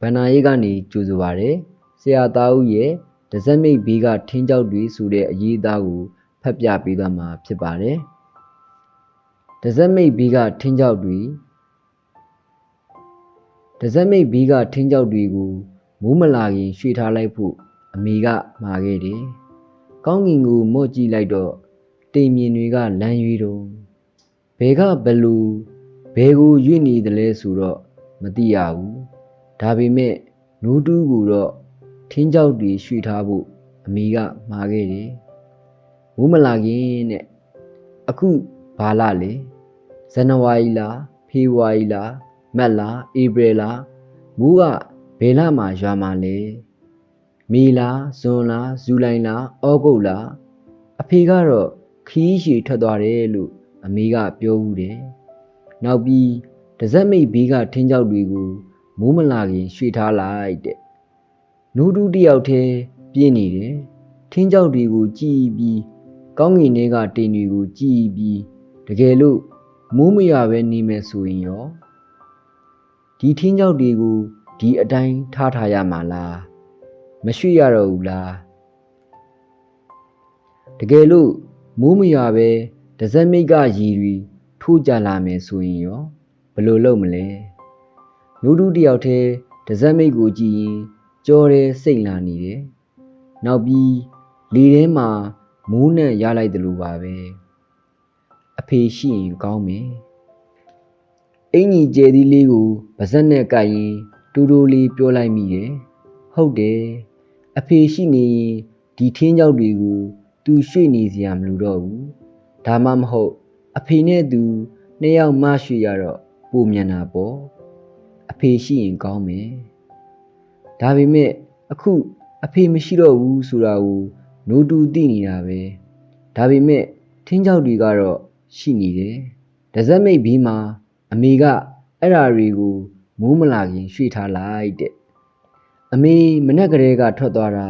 ဗန္နာရေးကနေကြိုဆိုပါရယ်ဆရာသားဦးရဲ့ဒဇက်မိတ်ဘေးကထင်းကြောက်တွေဆိုတဲ့အရေးအသားကိုဖတ်ပြပေးသွားမှာဖြစ်ပါတယ်ဒဇက်မိတ်ဘေးကထင်းကြောက်တွေဒဇက်မိတ်ဘေးကထင်းကြောက်တွေကိုမိုးမလာခင်ရွှေ့ထားလိုက်ဖို့အမေကမှာခဲ့တယ်ကောင်းကင်ကိုမော့ကြည့်လိုက်တော့တိမ်မြင်တွေကလမ်းရွေးတော့ဘဲကဘလူဘဲကိုရွေ့နေတယ်လဲဆိုတော့မသိရဘူး ဒါပေမဲ့နိုးတူးကိုတော့ထင်းကြောက်တွေရွှေ့ထားဖို့အမေကမှာခဲ့တယ်မိုးမလာခင်တဲ့အခုဘာလလဲဇန်နဝါရီလားဖေဖော်ဝါရီလားမတ်လားဧပြီလားမိုးကဘယ်လမှာရွာမှာလဲမေလားဇွန်လားဇူလိုင်လားဩဂုတ်လားအဖေကတော့ခီးရှည်ထွက်သွားတယ်လို့အမေကပြောဘူးတယ်နောက်ပြီးတစက်မိတ်ဘေးကထင်းကြောက်တွေကို မိုးမလာခင်ရွှေ့ထားလိုက်တဲ့နူးတူးတယောက်တည်းပြင်းနေတယ်ထင်းကြောက်တွေကိုကြည်ပြီးကောင်းငင်တွေကတိမ်တွေကိုကြည်ပြီးတကယ်လို့မိုးမရပဲနေမယ်ဆိုရင်ရောဒီထင်းကြောက်တွေကိုဒီအတိုင်းထားထားရမှာလားမရွှေ့ရတော့ဘူးလားတကယ်လို့မိုးမရပဲဒဇက်မိတ်ကရည်တွေထိုးကြလာမယ်ဆိုရင်ရောဘယ်လိုလုပ်မလဲ နူးတူးတယောက်တည်းဒဇက်မိတ်ကိုကြည့်ရင်ကြောရဲစိတ်လာနေတယ်နောက်ပြီးလေထဲမှာမိုးနဲ့ရလိုက်တယ်လို့ပါပဲအဖေရှိရင်ကောင်းမယ်အင်ကြီးကျဲသီးလေးကိုပါဇက်နဲ့ကိုက်ရင်တူတူလေးပြောလိုက်မိတယ်ဟုတ်တယ်အဖေရှိနေရင်ဒီထင်းကြောက်တွေကိုသူရွှေ့နေစရာမလိုတော့ဘူးဒါမှမဟုတ် အဖေနဲ့သူနှစ်ယောက်မှရွှေ့ရတော့ပုံမြန်တာပေါ့အ ဖေရှိရင်ကောင်းမယ်ဒါပေမဲ့အခုအဖေမရှိတော့ဘူးဆိုတာကိုနိုးတူသိနေတာပဲဒါပေမဲ့ထင်းကြောက်တွေကတော့ရှိနေတယ်ဒဇက်မိတ်ဘီးမှာအမေကအဲ့ဓာတွေကိုမိုးမလာခင်ရွှေ့ထားလိုက်တဲ့အမေမနဲ့ကလေးကထွက်သွားတာ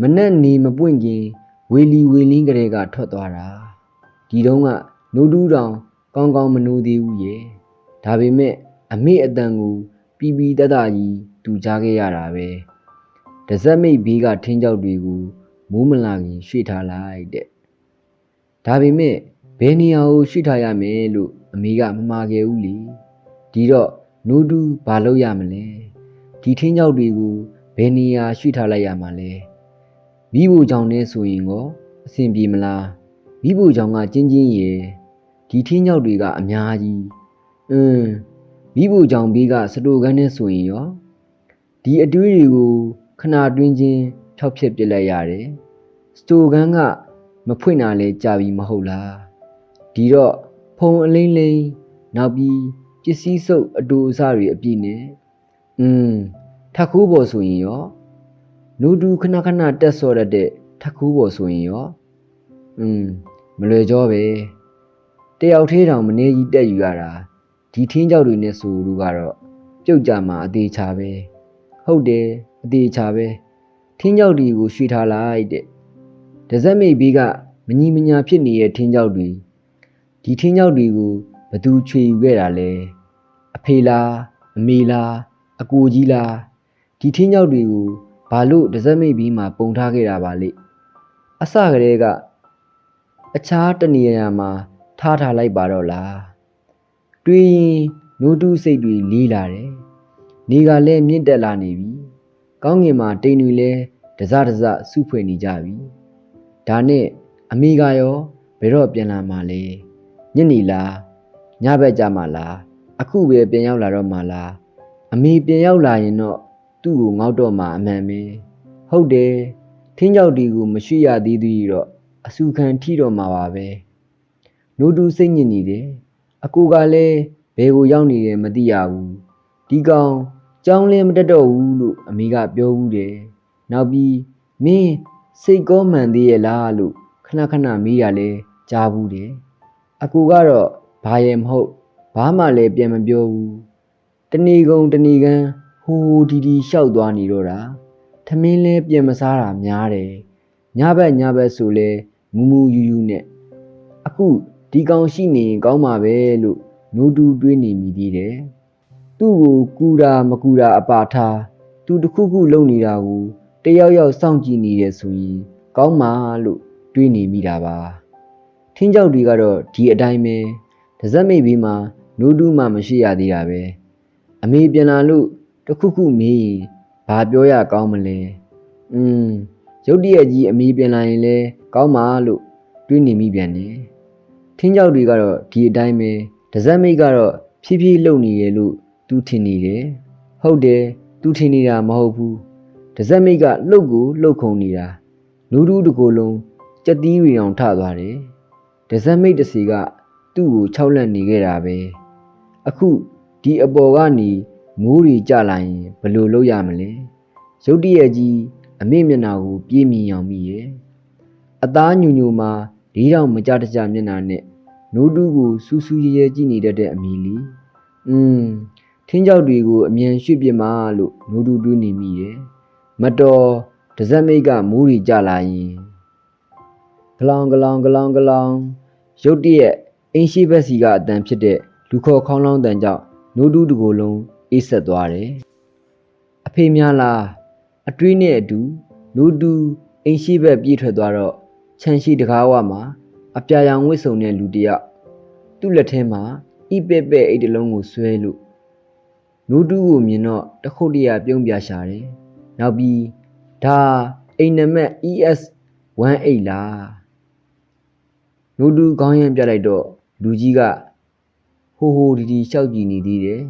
မနဲ့နေမပွင့်ခင်ဝေလီဝေလင်းကလေးကထွက်သွားတာဒီတုန်းကနိုးတူးတောင်ကောင်းကောင်းမနိုးသေးဘူးရဲ့ဒါပေမဲ့ အမေအတန်ကိုပြီးပြီးတတ်တာကြီးတူကြားခဲ့ရတာပဲဒဇက်မိတ်ဘေးကထင်းကြောက်တွေကိုမိုးမလာခင်ရွှေ့ထားလိုက်တဲ့ဒါပေမဲ့ဘယ်နေရာကိုရွှေ့ထားရမယ်လို့အမေကမမှာခဲ့ဘူးလေဒီတော့နိုးတူးဘာလုပ်ရမလဲဒီထင်းကြောက်တွေကိုဘယ်နေရာရွှေ့ထားလိုက်ရမှာလဲမိဖို့ကြောင့်နဲ့ဆိုရင်ရောအဆင်ပြေမလားမိဖို့ကြောင့်ကကျင်းချင်းရယ်ဒီထင်းကြောက်တွေကအများကြီးအင်း မိဖို့ကြောင့်ဘေးကစတိုကန်းနဲ့ဆိုရင်ရောဒီအတွေးတွေကိုခဏတွင်းချင်းဖြောက်ဖြစ်ပစ်လိုက်ရတယ်စတိုကန်းကမဖွင့်တာလဲကြာပြီမဟုတ်လားဒီတော့ဖုံအလိမ့်လိမ့်နောက်ပြီးပစ္စည်းစုပ်အတူအစတွေအပြည့်နဲ့อืมထက်ခိုးပေါ်ဆိုရင်ရောနူတူခဏခဏတက်ဆော့ရတဲ့ထက်ခိုးပေါ်ဆိုရင်ရောอืมမလွယ်ကြောပဲတယောက်သေးတောင်မနေကြီးတက်ယူရတာ ဒီထင်းကြောက်တွေနဲ့ဆိုလူကတော့ပြုတ်ကြမှာအသေးချာပဲဟုတ်တယ်အသေးချာပဲထင်းကြောက်တွေကိုရွှေ့ထားလိုက်တဲ့ဒဇက်မိတ်ဘေးကမညီမညာဖြစ်နေတဲ့ထင်းကြောက်တွေဒီထင်းကြောက်တွေကိုဘသူချွေယူခဲ့တာလဲအဖေလားအမေလားအကိုကြီးလားဒီထင်းကြောက်တွေကိုဘာလို့ဒဇက်မိတ်ဘေးမှာပုံထားခဲ့တာပါလိအစကတည်းကအခြားတနေရာမှာထားထားလိုက်ပါတော့လား တွေးရင်နိုးတူးစိတ်တွေလေးလာတယ်နေကလည်းမြင့်တက်လာနေပြီကောင်းငင်မှာတိမ်တွေလည်းတစတစစုဖွေနေကြပြီဒါနဲ့အမေကရောဘယ်တော့ပြန်လာမှလဲညနေလားညဘက်ကြမှာလားအခုပဲပြန်ရောက်လာတော့မှလားအမေပြန်ရောက်လာရင်တော့သူ့ကိုငေါက်တော့မှအမှန်ပဲဟုတ်တယ်ထင်းကြောက်ဒီကိုမရှိရသေးသေးတော့အစုခံထိတော့မှာပါပဲနိုးတူးစိတ်ညစ်နေတယ် အကူကလည်းဘယ်ကိုရောက်နေတယ်မသိရဘူးဒီကောင်ကြောင်းလင်းမတက်တော့ဘူးလို့အမေကပြောဘူးတယ်နောက်ပြီးမင်းစိတ်ကောမှန်သေးရဲ့လားလို့ခဏခဏမေးရလဲကြားဘူးတယ်အကူကတော့ဘာရဲ့မဟုတ်ဘာမှလည်းပြန်မပြောဘူးတဏီကုံတဏီကန်းဟိုးဒီဒီလျှောက်သွားနေတော့တာထမင်းလဲပြန်မစားတာများတယ်ညဘက်ညဘက်ဆိုလဲမူမူယူယူနဲ့အခု ဒီကောင်ရှိနေရင်ကောင်းမှာပဲလို့နိုးတူးတွေးနေမိသေးတယ်သူ့ကိုကူတာမကူတာအပါထားသူတစ်ခုခုလုပ်နေတာကိုတယောက်ယောက်စောင့်ကြည့်နေတယ်ဆိုရင်ကောင်းမှာလို့တွေးနေမိတာပါထင်းကြောက်တွေကတော့ဒီအတိုင်းပဲတစက်မိတ်ဘေးမှာနိုးတူးမှမရှိရသေးတာပဲအမေပြန်လာလို့တစ်ခုခုမေးရင်ဘာပြောရကောင်းမလဲอืมရုတ်တရက်ကြီးအမေပြန်လာရင်လဲကောင်းမှာလို့တွေးနေမိပြန်တယ် ထင်းကြောက်တွေကတော့ဒီအတိုင်းပဲတစက်မိတ်ကတော့ဖြည်းဖြည်းလုံနေရလို့သူထင်နေတယ်ဟုတ်တယ်သူထင်နေတာမဟုတ်ဘူးတစက်မိတ်ကလှုပ်ကိုလှုပ်ခုံနေတာနူးတူးတစ်ကိုယ်လုံးကြက်သီးရီအောင်ထသွားတယ်တစက်မိတ်တစ်စီကသူ့ကိုခြောက်လန့်နေခဲ့တာပဲအခုဒီအပေါ်ကနေမိုးတွေကြလာရင်ဘယ်လိုလုပ်ရမလဲရုတ်တရက်ကြီးအမေမျက်နှာကိုပြေးမြင်အောင်မိရဲ့အသားညူညူမှာ လေးတောင်မကြတကြမျက်နှာနဲ့နိုးတူးကိုစူးစူးရဲရဲကြည့်နေတတ်တဲ့အမီလီอืมထင်းကြောက်တွေကိုအမြန်ရွှေ့ပြစ်မှာလို့နိုးတူးတွေးနေမိရဲ့မတော်တစက်မိတ်ကမိုးတွေကြလာရင်ဂလောင်ဂလောင်ဂလောင်ဂလောင်ရုတ်တရက်အင်းရှိဘက်စီကအတန်ဖြစ်တဲ့လူခေါ်ခေါင်းလောင်းတန်ကြောင့်နိုးတူးတစ်ကိုယ်လုံးအေးဆက်သွားတယ်အဖေများလားအတွေးနဲ့အတူနိုးတူးအင်းရှိဘက်ပြေးထွက်သွားတော့ ခြံရှိတကားဝမှာအပြာရောင်ဝစ်စုံတဲ့လူတစ်ယောက်သူ့လက်ထဲမှာဣပဲ့ပဲ့အိတ်တစ်လုံးကိုဆွဲလို့နိုးတူးကိုမြင်တော့တခုတ်တရပြုံးပြရှာတယ်နောက်ပြီးဒါအိမ်နမက် ES 18 လားနိုးတူးခေါင်းရမ်းပြလိုက်တော့လူကြီးကဟိုဟိုဒီဒီရှောက်ကြည့်နေသေးတယ်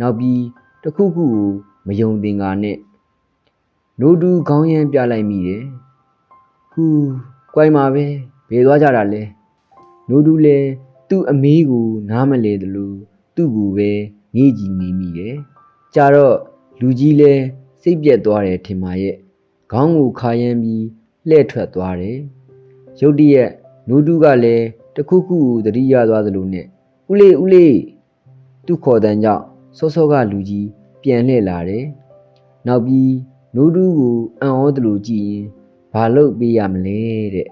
နောက်ပြီးတခုခုကိုမယုံသင်္ကာနဲ့နိုးတူးခေါင်းရမ်းပြလိုက်မိတယ်ဟူ ကြွိုင်မှာပဲဘယ်သွားကြတာလဲနိုးတူးလဲသူ့အမေးကိုနားမလဲသလိုသူ့ကိုပဲငေးကြည့်နေမိတယ်ကြာတော့လူကြီးလဲစိတ်ပြက်သွားတယ်ထင်ပါရဲ့ခေါင်းကိုခါရမ်းပြီးလှဲ့ထွက်သွားတယ်ရုတ်တရက်နိုးတူးကလည်းတခုခုကိုသတိရသွားသလိုနဲ့ဦးလေးဦးလေးသူ့ခေါ်တန်းကြောင့်စောစောကလူကြီးပြန်လှည့်လာတယ်နောက်ပြီးနိုးတူးကိုအံ့ဩသလိုကြည့်ရင် ဘာလုပ်ပေးရမလဲတဲ့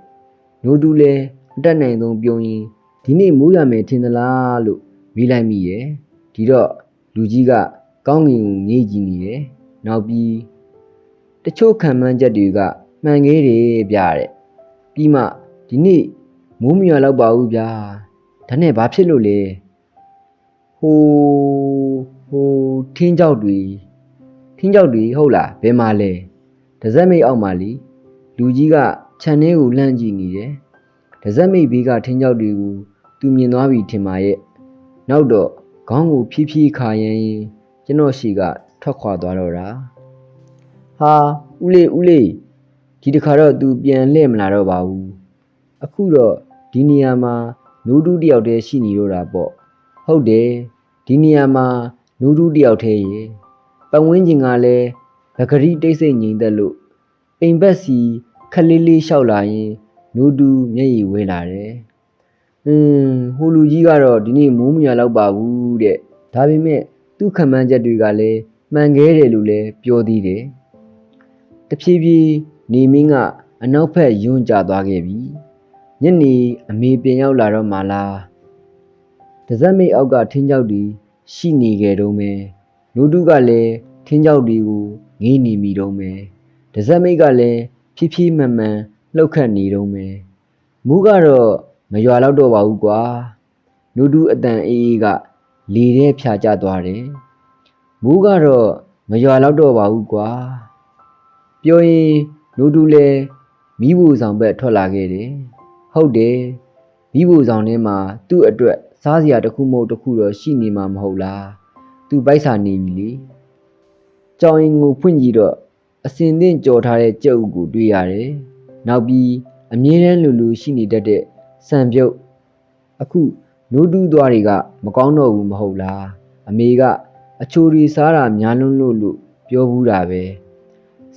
နိုးတူးလည်းအတက်နိုင်ဆုံးပြုံးရင်ဒီနေ့မိုးရမယ်ထင်သလားလို့မေးလိုက်မိရဲ့ဒီတော့လူကြီးကကောင်းကင်ကိုငေးကြည့်နေတယ်နောက်ပြီးတချို့ခံမှန်းချက်တွေကမှန်ခဲ့တယ်ဗျတဲ့ပြီးမှဒီနေ့မိုးမရွာတော့ပါဘူးဗျာဒါနဲ့ဘာဖြစ်လို့လဲဟိုဟိုထင်းကြောက်တွေထင်းကြောက်တွေဟုတ်လားဘယ်မှာလဲဒဇက်မိတ်အောက်မှာလी လူကြီးကခြံထဲကိုလှမ်းကြည့်နေတယ်ဒဇက်မိတ်ဘေးကထင်းကြောက်တွေကိုသူမြင်သွားပြီထင်ပါရဲ့နောက်တော့ခေါင်းကိုဖြည်းဖြည်းခါရမ်းရင်ကျွန်တော်ရှိကထွက်ခွာသွားတော့တာဟာဦးလေးဦးလေးဒီတစ်ခါတော့ तू ပြန်လှည့်မလာတော့ပါဘူးအခုတော့ဒီနေရာမှာနိုးတူးတယောက်တည်းရှိနေတော့တာပေါ့ဟုတ်တယ်ဒီနေရာမှာနိုးတူးတယောက်တည်းရေပတ်ဝန်းကျင်ကလည်းဗကတိတိတ်ဆိတ်ငြိမ်သက်လို့အိမ်ဘက်စီ ခက်လေးလေးလျှောက်လာရင်နိုးတူးမျက်ရည်ဝဲလာတယ်อืมဟိုလူကြီးကတော့ဒီနေ့မိုးမရတော့ပါဘူးတဲ့ဒါပေမဲ့သူ့ခံမှန်းချက်တွေကလည်းမှန်ခဲ့တယ်လို့လည်းပြောသေးတယ်တဖြည်းဖြည်းနေမင်းကအနောက်ဘက်ယွန်းကျသွားခဲ့ပြီညနေအမေပြန်ရောက်လာတော့မှလားတစက်မိတ်အောက်ကထင်းကြောက်တီရှိနေကြတော့မယ်နိုးတူးကလည်းထင်းကြောက်တီကိုငေးနေမိတော့မယ်တစက်မိတ်ကလည်း ဖြည်းဖြည်းမှန်မှန်လှုပ်ခတ်နေတော့မယ်မူးကတော့မရွာတော့တော့ပါဘူးကွာနိုးတူးအတန်အေးအေးကလေထဲဖြာကျသွားတယ်မူးကတော့မရွာတော့တော့ပါဘူးကွာပြောရင်နိုးတူးလည်းမိဖို့ဆောင်ဘက်ထွက်လာခဲ့တယ်ဟုတ်တယ်မိဖို့ဆောင်ထဲမှာသူ့အတွက်စားစရာတစ်ခုမဟုတ်တစ်ခုတော့ရှိနေမှာမဟုတ်လားသူပိုက်စာနေပြီလေကြောင်ရင်ကိုဖွင့်ကြည့်တော့ အစင်သင့်ကြော်ထားတဲ့ကြက်ဥကိုတွေ့ရတယ်နောက်ပြီးအမြဲတမ်းလူလူရှိနေတတ်တဲ့စံပြုတ်အခုနိုးတူးသွားတွေကမကောင်းတော့ဘူးမဟုတ်လားအမေကအချိုရီစားတာများလွန်းလို့လို့ပြောဘူးတာပဲ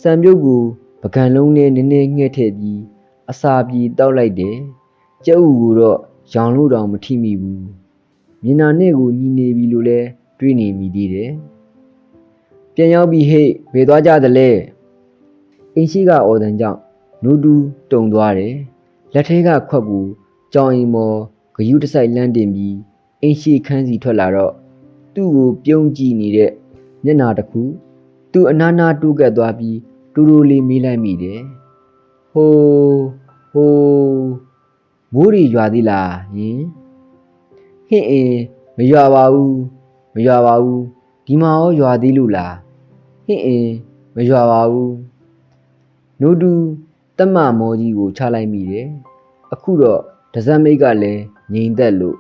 စံပြုတ်ကိုပကံလုံးနဲ့နည်းနည်းငှက်ထည့်ပြီးအစာပြေတောက်လိုက်တယ်။ကျုပ်ဦးကိုတော့ရောင်လို့တောင်မထိမိဘူး။မျက်နှာနဲ့ကိုညီနေပြီလို့လဲတွေးနေမိသေးတယ်။ ပြန်ရောက်ပြီဟဲ့ဘယ်သွားကြသလဲ။အင်းရှိကအော်တန်ကြောင့်နူးတူးတုံသွားတယ်။လက်ထဲကခွက်ကိုကြောင်အိမ်မော်ဂယုတစိုက်လန်းတင်ပြီးအင်းရှိခန်းစီထွက်လာတော့သူ့ကိုပြုံးကြည့်နေတဲ့မျက်နှာတစ်ခုသူ့အနားနာတူးကပ်သွားပြီးတူတူလေးမေးလိုက်မိတယ်ဟိုးဟိုးမိုးရီရွာသေးလားယင်ဟင့်အင်းမရွာပါဘူးမရွာပါဘူး ဒီမှာရောရွာသေးလို့လားဟင့်အင်းမရွာပါဘူးနိုးတူတက်မမောကြီးကိုချလိုက်မိတယ်အခုတော့ဒဇက်မိတ်ကလည်းငြိမ်သက်လို့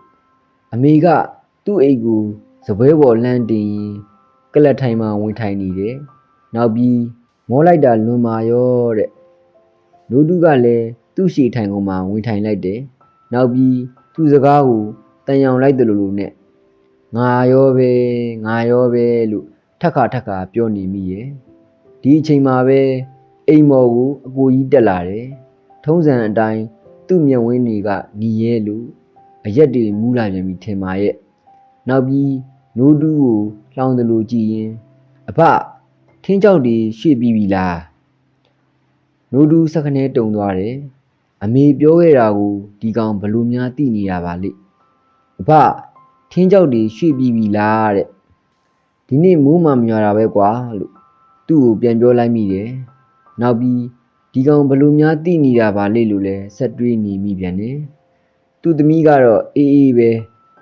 အမေကသူ့အိတ်ကိုစပွဲပေါ်လှမ်းတင်ရင်ကလတ်ထိုင်မှဝင်ထိုင်နေတယ်နောက်ပြီးမောလိုက်တာလွန်မာရောတဲ့နိုးတူကလည်းသူ့ရှေထိုင်ကုန်မှဝင်ထိုင်လိုက်တယ်နောက်ပြီးသူ့စကားကိုတန်ရောင်လိုက်တယ်လို့လို့နဲ့ ငါရောပဲငါရောပဲလို့ထက်ခါထက်ခါပြောနေမိရဲ့ဒီအချိန်မှာပဲအိမ်မော်ကိုအကိုကြီးတက်လာတယ်ထုံးစံအတိုင်းသူ့မျက်ဝင်းတွေကညီရဲလို့အရက်တွေမူးလာပြန်ပြီထင်ပါရဲ့နောက်ပြီးနိုးတူးကိုလောင်းတယ်လို့ကြည်ရင်အဖထင်းကြောက်တွေရွှေ့ပြီးပြီလားနိုးတူးစက္ကနဲတုံသွားတယ်အမေပြောခဲ့တာကိုဒီကောင်ဘလို့များသိနေရပါလိမ့်အဖ ထင်းကြောက်တွေရွှေ့ပြီးပြီလားတဲ့ဒီနေ့မိုးမှမရွာတာပဲကွာလို့သူ့ကိုပြန်ပြောလိုက်မိတယ်နောက်ပြီးဒီကောင်ဘလို့များသိနေတာပါလိမ့်လို့လဲဆက်တွေးနေမိပြန်တယ်သူ့သမီးကတော့အေးအေးပဲ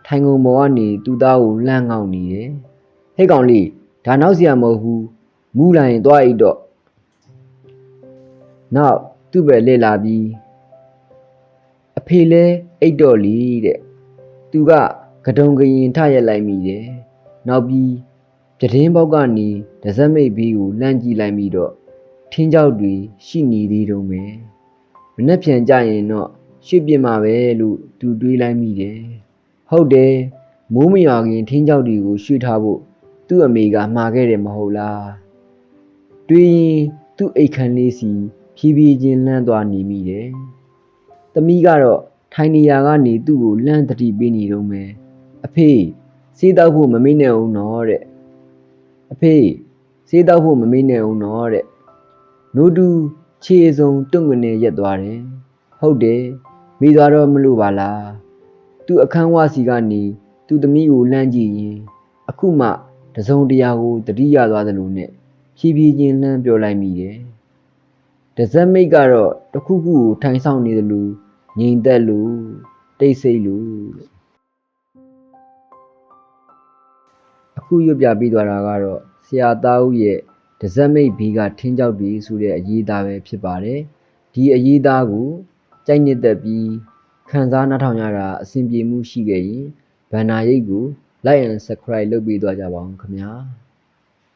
ထိုင်ကုန်ပေါ်ကနေသူ့သားကိုလှမ်းငောက်နေတယ်ဟဲ့ကောင်လေးဒါနောက်စရာမဟုတ်ဘူးမူးလာရင်သွားအိတ်တော့နောက်သူ့ပဲလှည့်လာပြီးအဖေလဲအိတ်တော့လီတဲ့သူက ကတုံကရင်ထရက်လိုက်မိတယ်နောက်ပြီးပြတင်းပေါက်ကနေဒဇက်မိတ်ဘီးကိုလှမ်းကြည့်လိုက်ပြီးတော့ထင်းကြောက်တွေရှိနေသေးတုံးပဲမနှက်ပြန်ကြရင်တော့ရွှေ့ပြစ်မှာပဲလို့သူတွေးလိုက်မိတယ်ဟုတ်တယ်မိုးမရွာခင်ထင်းကြောက်တွေကိုရွှေ့ထားဖို့သူ့အမေကမှာခဲ့တယ်မဟုတ်လားတွေးရင်သူ့အိတ်ခမ်းလေးစီဖြည်းဖြည်းချင်းလှမ်းသွားနေမိတယ်။သမီးကတော့ထိုင်နေရာကနေသူ့ကိုလှမ်းတတိပေးနေတော့မယ်။ အဖေစေးတောက်ဖို့မမေ့နဲ့အောင်နော်တဲ့အဖေစေးတောက်ဖို့မမေ့နဲ့အောင်နော်တဲ့နိုးတူခြေစုံတွန့်ကနေရက်သွားတယ်။ဟုတ်တယ်မိသွားတော့မလို့ပါလား။သူ့အခန်းဝစီကနေသူ့သမီးကိုလှမ်းကြည့်ရင်အခုမှတစုံတရာကိုတတိရသွားသလိုနဲ့ဖြည်းဖြည်းချင်းလှမ်းပြောလိုက်မိတယ်။ဒဇက်မိတ်ကတော့တစ်ခုခုကိုထိုင်ဆောင်နေသလိုငြိမ်သက်လို့တိတ်ဆိတ်လို့ ခုရွတ်ပြပြီးသွားတာကတော့ဆရာသားဦးရဲ့ဒဇက်မိတ်ဘီကထင်းကြောက်ပြီးဆိုတဲ့အရေးသားပဲဖြစ်ပါတယ်။ဒီအရေးသားကိုကြိုက်နှစ်သက်ပြီးခန်းစားနှထောင်ရတာအဆင်ပြေမှုရှိခဲ့ရင်ဘန်နာရိတ်ကို like and subscribe လုပ်ပေးသွားကြပါဦးခင်ဗျာ။